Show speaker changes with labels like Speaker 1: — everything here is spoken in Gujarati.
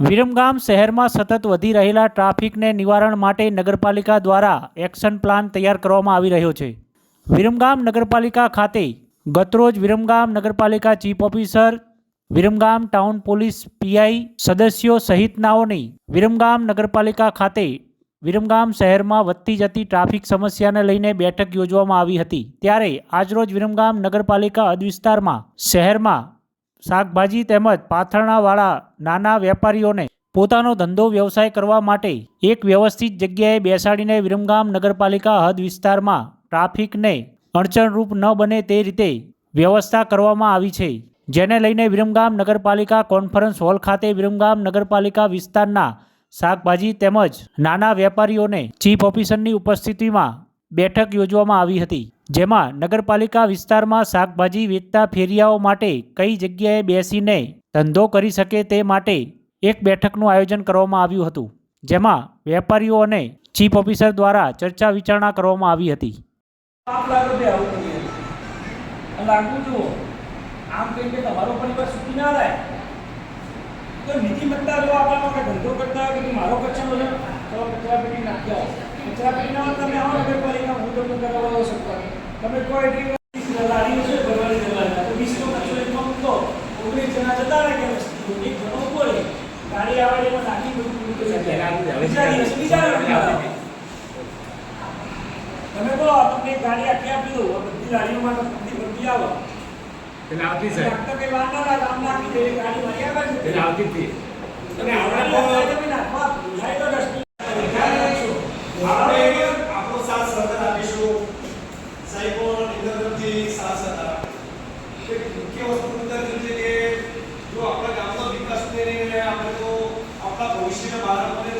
Speaker 1: વિરમગામ શહેરમાં સતત વધી રહેલા ટ્રાફિકને નિવારણ માટે નગરપાલિકા દ્વારા એક્શન પ્લાન તૈયાર કરવામાં આવી રહ્યો છે. વિરમગામ નગરપાલિકા ખાતે ગતરોજ વિરમગામ નગરપાલિકા chief officer, Viramgam town police PI સદસ્યો સહિતનાઓની વિરમગામ નગરપાલિકા ખાતે વિરમગામ શહેરમાં વધતી જતી ટ્રાફિક સમસ્યાને લઈને બેઠક યોજવામાં આવી હતી. ત્યારે આજરોજ વિરમગામ નગરપાલિકા અધવિસ્તારમાં વિસ્તારમાં શહેરમાં શાકભાજી તેમજ પાથરણાવાળા નાના વેપારીઓને પોતાનો ધંધો વ્યવસાય કરવા માટે એક વ્યવસ્થિત જગ્યાએ બેસાડીને વિરમગામ નગરપાલિકા હદ વિસ્તારમાં ટ્રાફિકને અડચણરૂપ ન બને તે રીતે વ્યવસ્થા કરવામાં આવી છે. જેને લઈને વિરમગામ નગરપાલિકા કોન્ફરન્સ હોલ ખાતે વિરમગામ નગરપાલિકા વિસ્તારના શાકભાજી તેમજ નાના વેપારીઓને ચીફ ઓફિસરની ઉપસ્થિતિમાં બેઠક યોજવામાં આવી હતી, જેમાં નગરપાલિકા વિસ્તારમાં શાકભાજી વેચતા ફેરિયાઓ માટે કઈ જગ્યાએ બેસીને ધંધો કરી શકે તે માટે એક બેઠકનું આયોજન કરવામાં આવ્યું હતું, જેમાં વેપારીઓ અને ચીફ ઓફિસર દ્વારા ચર્ચા વિચારણા કરવામાં આવી હતી.
Speaker 2: આમ કહીને તમારો પરિવાર સુખી ના થાય. તો નીતિમત્તા જો આપણા માટે ધંધો કરતા હોય કે મારો કચરો છે તો કચરા પેટી નાખી કચરા પેટી ના તમે આવો નગરપાલિકા હું તમને કરાવવા શકતો તમે કોઈ એટલી લારીઓ છે ભરવાની જવાની તો વીસનો કચરો એકમાં મૂકો. ઓગણીસ જણા જતા રહે કે એક જણો ઊભો રહે. ગાડી આવે એમાં નાખી બધું પૂરું બીજા દિવસે બીજા તમે કહો તમને ગાડી આખી આપી આ બધી તો બધી બધી આવો.
Speaker 3: એટલે આવતી
Speaker 2: સાહેબ. એટલે ગાડી મારી આવે
Speaker 3: એટલે આવતી હતી.
Speaker 2: ડસ્ટબિન
Speaker 4: આપણે આપણો સાથ સહકાર આપીશું. સાહેબો ઇન્દ્રજી સાથ સહકાર મુખ્ય વસ્તુ અંદર છે કે જો આપણા ગામનો વિકાસ ને આપણે તો આપણા ભવિષ્યના બાળકોને